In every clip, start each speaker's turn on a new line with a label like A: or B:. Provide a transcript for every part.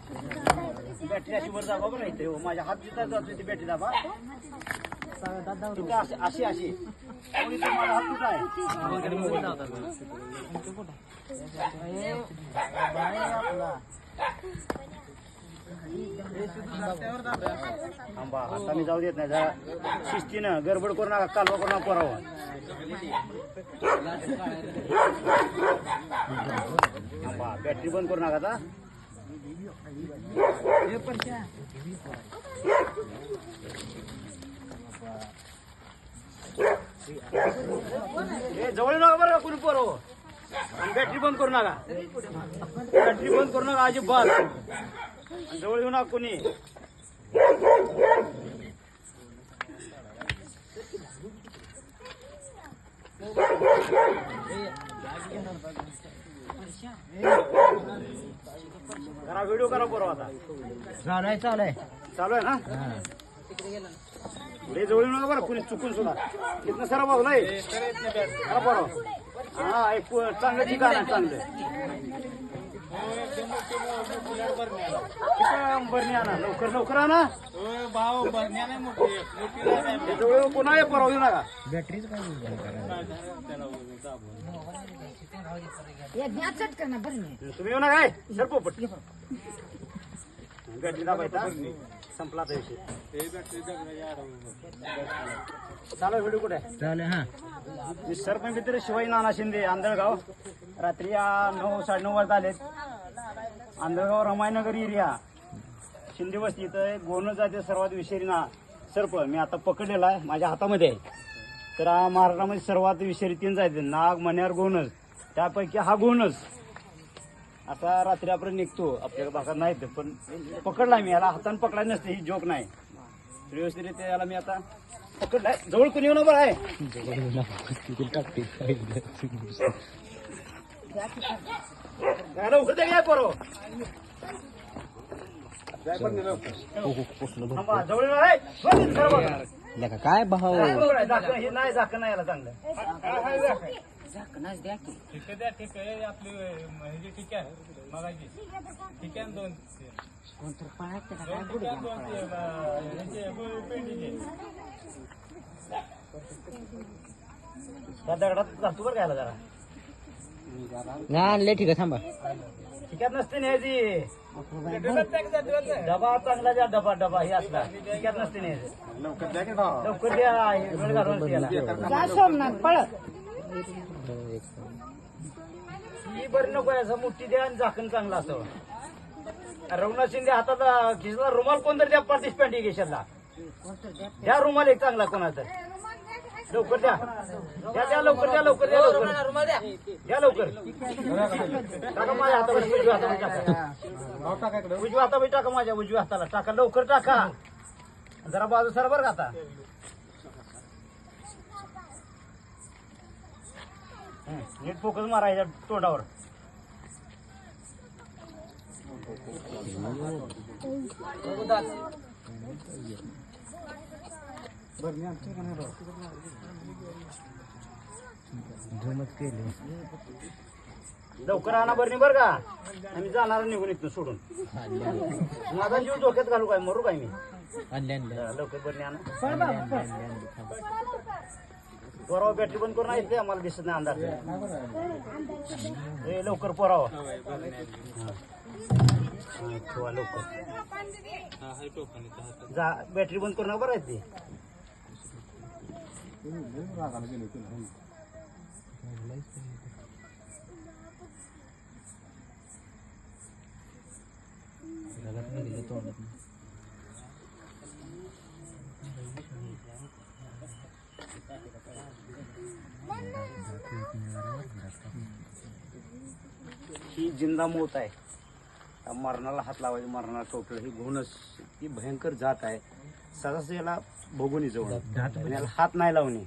A: Battery अशी वर दाबा बरं इथे हो. माझ्या हात जिथं जातो ती बॅटरी दाबा तिथं अशी अशी अशी कोणी तो माझा हात कुठं आहे थांबा आता मी जाऊ देत नाही जरा शिस्तीनं गडबड करू नका कालवा करू नका पोरावं थांबा बॅटरी बंद करू नका आता. जवळ नका बरं का कुणी पोरं बॅटरी बंद करू नका. बॅटरी बंद करू नका अजिबात. जवळ येऊ नका कुणी. करा व्हिडिओ करा बरोबर आता.
B: चालू चालू आहे
A: चालू आहे ना? पुढे जवळ येऊ नका बरं कुणी चुकून सुद्धा. तिथनं सर नाही करा बरोबर हा एक चांगलं ठिकाण आहे चांगलं. आणा लवकर लवकर आणा पुन्हा परवा येऊ नका
B: बॅटरीच
A: तुम्ही येऊ नका काय सर पोपट बॅटरी दाबायचा संपला आता विषय चालू व्हिडिओ कुठे? आहे?
B: चालू हा
A: सरपंच मित्र शिवाजी नाना शिंदे आंधळगाव. रात्री नऊ साडेनऊ वाजता आलेत. आंधळगाव रमायनगर एरिया. शिंदे वस्ती इथं गोण जाते सर्वात विषारी ना सर्प मी आता पकडलेला आहे माझ्या हातामध्ये आहे. तर हा महाराष्ट्रामध्ये सर्वात विषारी तीन जाते नाग मण्यार गोणच त्यापैकी हा गोणच आता रात्री आपण निघतो आपल्या भागात नाही पण पकडला मी याला हाताने पकडाय नसते ही जोक नाही. व्यवस्थित याला मी आता पकडलाय. जवळ कोणी येऊ नंबर आहे काय
B: भाऊ
A: हे नाही झाकण नाही याला चांगलं
C: झाकणच द्या की
D: ठीक द्या ठीक आहे आपली ह्याची ठीक आहे मगाची ठीक आहे दोन
C: कोणतर पळायचं का काय
A: त्या दगडात जातो बरं घ्यायला जरा
B: नाही आणले ठीक आहे थांबा.
A: ठिकात नसते न्यायची डबा चांगला द्या डबा डबा हे असला. ठिकात नसते न्यायचं लवकर द्या हे वेळ द्यायला.
C: जा सोमनाथ पळत.
A: ही बरी नको आहे, असं मोठी द्या आणि झाकण चांगलं असावं रघुनाथ शिंदे हातात खिचला रुमाल कोणतरी द्या पार्टिसिपंट घेशाला
C: द्या
A: द्या रुमाल एक चांगला कोणाचा? लवकर द्या. द्या द्या लवकर द्या लवकर द्या लवकर. द्या लवकर. टाका माझ्या हातावर उजव्या हातावर टाका. उजव्या हातावर टाका माझ्या उजव्या हाताला टाका. लवकर टाका. जरा बाजू सर बरं का आता. नीट फोकस मारायच्या तोंडावर. लवकर आणा बरं बरं का. आम्ही जाणार निघून इथून सोडून. माझा जीव डोक्यात घालू काय? मरू काय मी? लवकर बरं आणा. पोराव बॅटरी बंद करून आहे आम्हाला दिसत नाही अंदाज ए लवकर पोराव लवकर. जा बॅटरी बंद करून बरं आहे ते ही जिंदा मोत आहे. मरणाला हात लावायची मरणाला टोटल ही घुणस ही भयंकर जात आहे. सहज याला बघून जवळ याला हात नाही लावणे.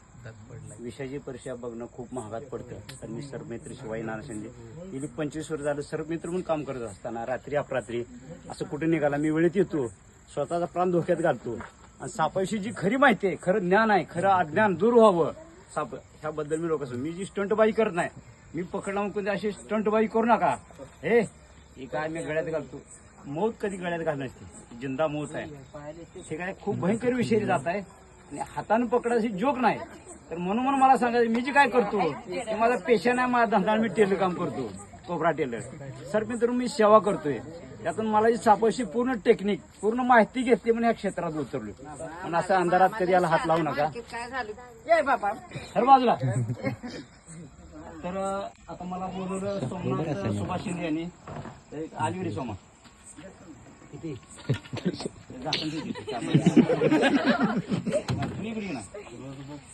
A: विषयाची परीक्षा बघणं खूप महागात पडतं. तर मी सरमित्र शिवाजी नाना शिंदे गेली पंचवीस वर्ष झालं सरमित्र म्हणून काम करत असताना रात्री अपरात्री असं कुठे निघाला मी वेळेत येतो. स्वतःचा प्राण धोक्यात घालतो. आणि सापाविषयी जी खरी माहिती आहे खरं ज्ञान आहे खरं अज्ञान दूर व्हावं. साप ह्याबद्दल मी लोक मी जी स्टंटबाजी करत नाही. मी पकडला म्हणून अशी स्टंटबाजी करू नका. ही काय मी गळ्यात घालतो. मौत कधी गळ्यात घाल नसते जिंदा मौत आहे. हे काय खूप भयंकर विषयी जात आहे. आणि हातानं पकडायची जोक नाही. तर म्हणून म्हणून मला सांगायचं मी जे काय करतो ते माझा पेशा नाही माझा धंदा मी टेलर काम करतो. Cobra teller. सरपंच मी सेवा करतोय. त्यातून मला जी सापाशी पूर्ण टेक्निक पूर्ण माहिती घेतली म्हणून या क्षेत्रात उतरलो पण असं अंधारात कधी याला हात लावू नका.
C: काय झालं ये बाबा.
A: हर बाजूला. तर आता मला बोलवलं सोमनाथ सुभाष शिंदे यांनी. तर एक आलिवरी सोमा किती?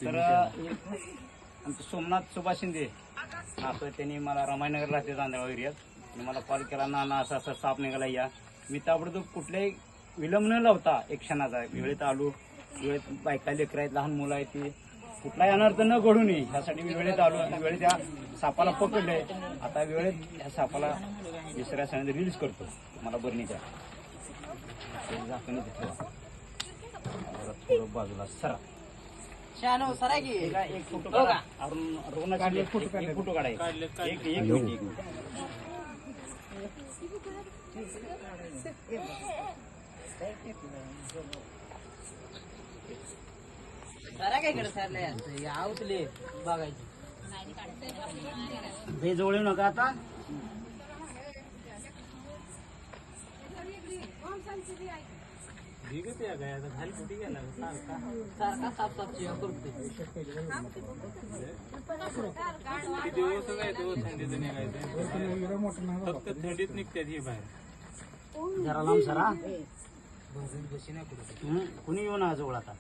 A: तर आमचं सोमनाथ सुभाष शिंदे. असं त्यांनी मला रामायनगर राहते तांदळा एरियात. आणि मला कॉल केला ना ना असं असं साप निघाला या. मी ताबडतोब कुठल्याही विलंब न लावता एक क्षणाचा वेळेत आलो. वेळेत बायका लेकरं आहेत लहान मुलं आहेत ती कुठलाही अनर्थ न घडू नये ह्यासाठी मी वेळेत आलो. आणि वेळेत त्या सापाला पकडले आता वेळेत ह्या सापाला दुसऱ्या सणाने रिलीज करतो. मला बरणीच्या झाकण थोडं बाजूला सरा एका- एक फोटो काढा अरुण एक फोटो एक फोटो काढा एक. एक. एक मिनिट, एक.
B: आवतले बघायची.
A: जवळ येऊ नका आता.
B: सारखा.
D: दिवस दिवस थंडीत निघायचं फक्त थंडीत निघतात ही बाहेर.
A: जरा लांब सरा. कुणी येऊ नका जवळ आता?